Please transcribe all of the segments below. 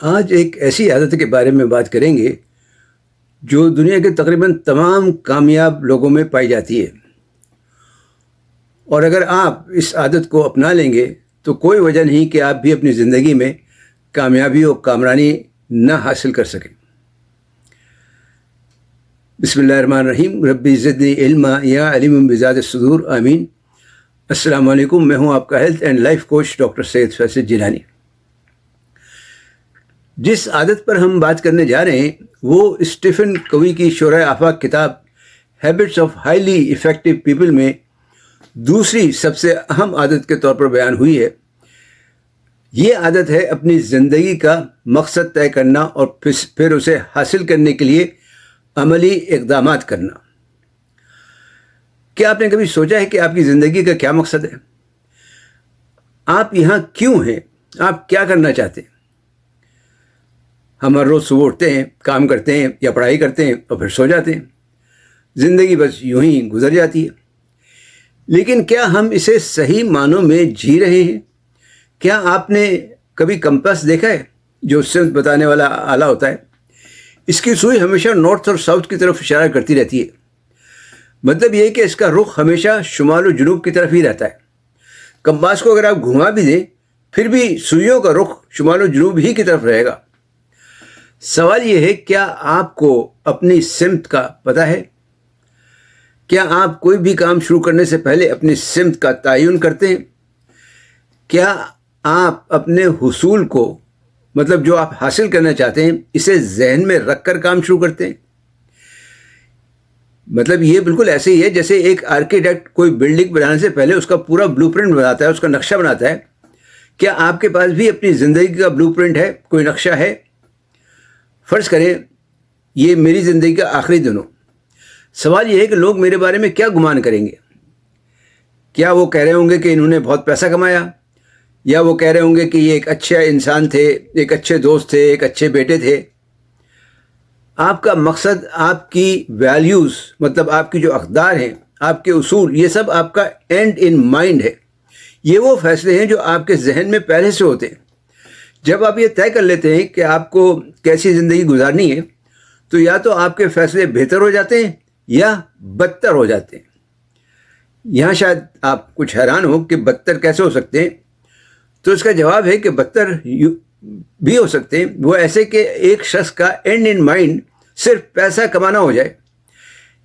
آج ایک ایسی عادت کے بارے میں بات کریں گے جو دنیا کے تقریباً تمام کامیاب لوگوں میں پائی جاتی ہے۔ اور اگر آپ اس عادت کو اپنا لیں گے تو کوئی وجہ نہیں کہ آپ بھی اپنی زندگی میں کامیابی و کامرانی نہ حاصل کر سکیں۔ بسم اللہ الرحمن الرحیم۔ ربی ضدی علم یا علیم بزاد صدور آمین۔ السلام علیکم۔ میں ہوں آپ کا health and life coach doctor Syed فیصد جیلانی۔ جس عادت پر ہم بات کرنے جا رہے ہیں، وہ اسٹیفن کوی کی شعرۂ آفاق کتاب habits of highly effective people میں دوسری سب سے اہم عادت کے طور پر بیان ہوئی ہے۔ یہ عادت ہے اپنی زندگی کا مقصد طے کرنا اور پھر اسے حاصل کرنے کے لیے عملی اقدامات کرنا۔ کیا آپ نے کبھی سوچا ہے کہ آپ کی زندگی کا کیا مقصد ہے؟ آپ یہاں کیوں ہیں؟ آپ کیا کرنا چاہتے ہیں؟ ہم ہر روز صبح اٹھتے ہیں، کام کرتے ہیں یا پڑھائی کرتے ہیں اور پھر سو جاتے ہیں۔ زندگی بس یوں ہی گزر جاتی ہے۔ لیکن کیا ہم اسے صحیح معنوں میں جی رہے ہیں؟ کیا آپ نے کبھی کمپس دیکھا ہے جو سمت بتانے والا آلہ ہوتا ہے؟ اس کی سوئی ہمیشہ نارتھ اور ساؤتھ کی طرف اشارہ کرتی رہتی ہے۔ مطلب یہ کہ اس کا رخ ہمیشہ شمال و جنوب کی طرف ہی رہتا ہے۔ کمپاس کو اگر آپ گھما بھی دیں، پھر بھی سوئیوں کا رخ شمال و جنوب ہی کی طرف رہے گا۔ سوال یہ ہے، کیا آپ کو اپنی سمت کا پتہ ہے؟ کیا آپ کوئی بھی کام شروع کرنے سے پہلے اپنی سمت کا تعین کرتے ہیں؟ کیا آپ اپنے حصول کو مطلب جو آپ حاصل کرنا چاہتے ہیں، اسے ذہن میں رکھ کر کام شروع کرتے ہیں؟ مطلب یہ بالکل ایسے ہی ہے جیسے ایک آرکیٹیکٹ کوئی بلڈنگ بنانے سے پہلے اس کا پورا بلو پرنٹ بناتا ہے، اس کا نقشہ بناتا ہے۔ کیا آپ کے پاس بھی اپنی زندگی کا بلو پرنٹ ہے؟ کوئی نقشہ ہے؟ فرض کریں، یہ میری زندگی کا آخری دنوں۔ سوال یہ ہے کہ لوگ میرے بارے میں کیا گمان کریں گے؟ کیا وہ کہہ رہے ہوں گے کہ انہوں نے بہت پیسہ کمایا؟ یا وہ کہہ رہے ہوں گے کہ یہ ایک اچھا انسان تھے، ایک اچھے دوست تھے، ایک اچھے بیٹے تھے؟ آپ کا مقصد، آپ کی ویلیوز مطلب آپ کی جو اقدار ہیں، آپ کے اصول، یہ سب آپ کا اینڈ ان مائنڈ ہے۔ یہ وہ فیصلے ہیں جو آپ کے ذہن میں پہلے سے ہوتے ہیں۔ جب آپ یہ طے کر لیتے ہیں کہ آپ کو کیسی زندگی گزارنی ہے، تو یا تو آپ کے فیصلے بہتر ہو جاتے ہیں یا بدتر ہو جاتے ہیں۔ یہاں شاید آپ کچھ حیران ہو کہ بدتر کیسے ہو سکتے ہیں۔ تو اس کا جواب ہے کہ بدتر بھی ہو سکتے ہیں۔ وہ ایسے کہ ایک شخص کا اینڈ ان مائنڈ صرف پیسہ کمانا ہو جائے۔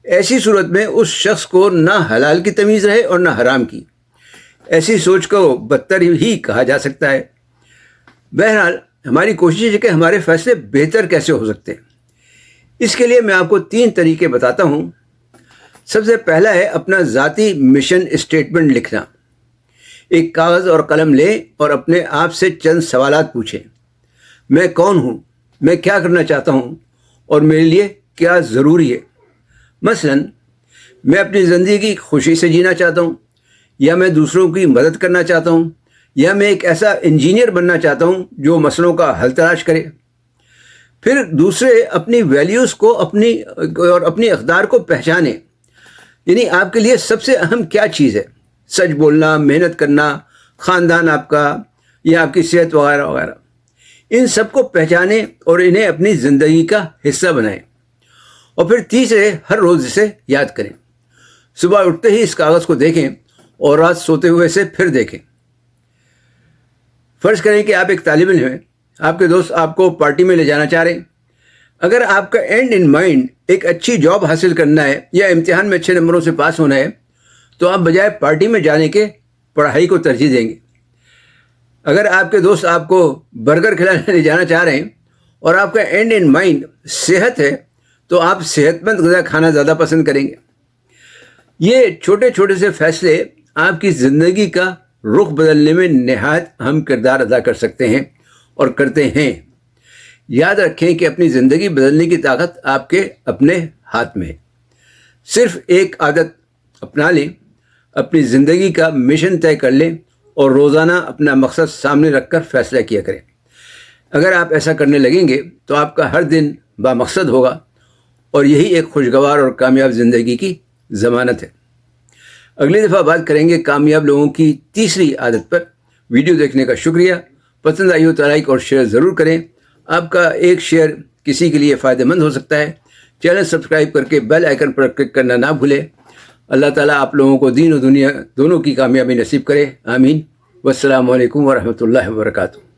ایسی صورت میں اس شخص کو نہ حلال کی تمیز رہے اور نہ حرام کی۔ ایسی سوچ کو بدتر ہی کہا جا سکتا ہے۔ بہرحال، ہماری کوشش ہے کہ ہمارے فیصلے بہتر کیسے ہو سکتے ہیں۔ اس کے لیے میں آپ کو تین طریقے بتاتا ہوں۔ سب سے پہلا ہے اپنا ذاتی مشن اسٹیٹمنٹ لکھنا۔ ایک کاغذ اور قلم لیں اور اپنے آپ سے چند سوالات پوچھیں۔ میں کون ہوں؟ میں کیا کرنا چاہتا ہوں؟ اور میرے لیے کیا ضروری ہے؟ مثلا، میں اپنی زندگی خوشی سے جینا چاہتا ہوں یا میں دوسروں کی مدد کرنا چاہتا ہوں؟ یا میں ایک ایسا انجینئر بننا چاہتا ہوں جو مسئلوں کا حل تلاش کرے۔ پھر دوسرے اپنی ویلیوز کو اپنی اور اپنی اقدار کو پہچانے۔ یعنی آپ کے لیے سب سے اہم کیا چیز ہے؟ سچ بولنا، محنت کرنا، خاندان آپ کا یا آپ کی صحت وغیرہ وغیرہ۔ ان سب کو پہچانیں اور انہیں اپنی زندگی کا حصہ بنائیں۔ اور پھر تیسرے، ہر روز اسے یاد کریں۔ صبح اٹھتے ہی اس کاغذ کو دیکھیں اور رات سوتے ہوئے سے پھر دیکھیں۔ فرض کریں کہ آپ ایک طالب علم ہیں، آپ کے دوست آپ کو پارٹی میں لے جانا چاہ رہے ہیں۔ اگر آپ کا اینڈ ان مائنڈ ایک اچھی جاب حاصل کرنا ہے یا امتحان میں اچھے نمبروں سے پاس ہونا ہے، تو آپ بجائے پارٹی میں جانے کے پڑھائی کو ترجیح دیں گے۔ اگر آپ کے دوست آپ کو برگر کھلانے لے جانا چاہ رہے ہیں اور آپ کا اینڈ ان مائنڈ صحت ہے، تو آپ صحت مند غذا کھانا زیادہ پسند کریں گے۔ یہ چھوٹے چھوٹے سے فیصلے آپ کی زندگی کا رخ بدلنے میں نہایت اہم کردار ادا کر سکتے ہیں اور کرتے ہیں۔ یاد رکھیں کہ اپنی زندگی بدلنے کی طاقت آپ کے اپنے ہاتھ میں ہے۔ صرف ایک عادت اپنا لیں، اپنی زندگی کا مشن طے کر لیں اور روزانہ اپنا مقصد سامنے رکھ کر فیصلہ کیا کریں۔ اگر آپ ایسا کرنے لگیں گے تو آپ کا ہر دن با مقصد ہوگا اور یہی ایک خوشگوار اور کامیاب زندگی کی ضمانت ہے۔ اگلی دفعہ بات کریں گے کامیاب لوگوں کی تیسری عادت پر۔ ویڈیو دیکھنے کا شکریہ۔ پسند آئی ہو تو لائک اور شیئر ضرور کریں۔ آپ کا ایک شیئر کسی کے لیے فائدہ مند ہو سکتا ہے۔ چینل سبسکرائب کر کے بیل آئکن پر کلک کرنا نہ بھولے اللہ تعالیٰ آپ لوگوں کو دین و دنیا دونوں کی کامیابی نصیب کرے۔ آمین۔ والسلام علیکم ورحمۃ اللہ وبرکاتہ۔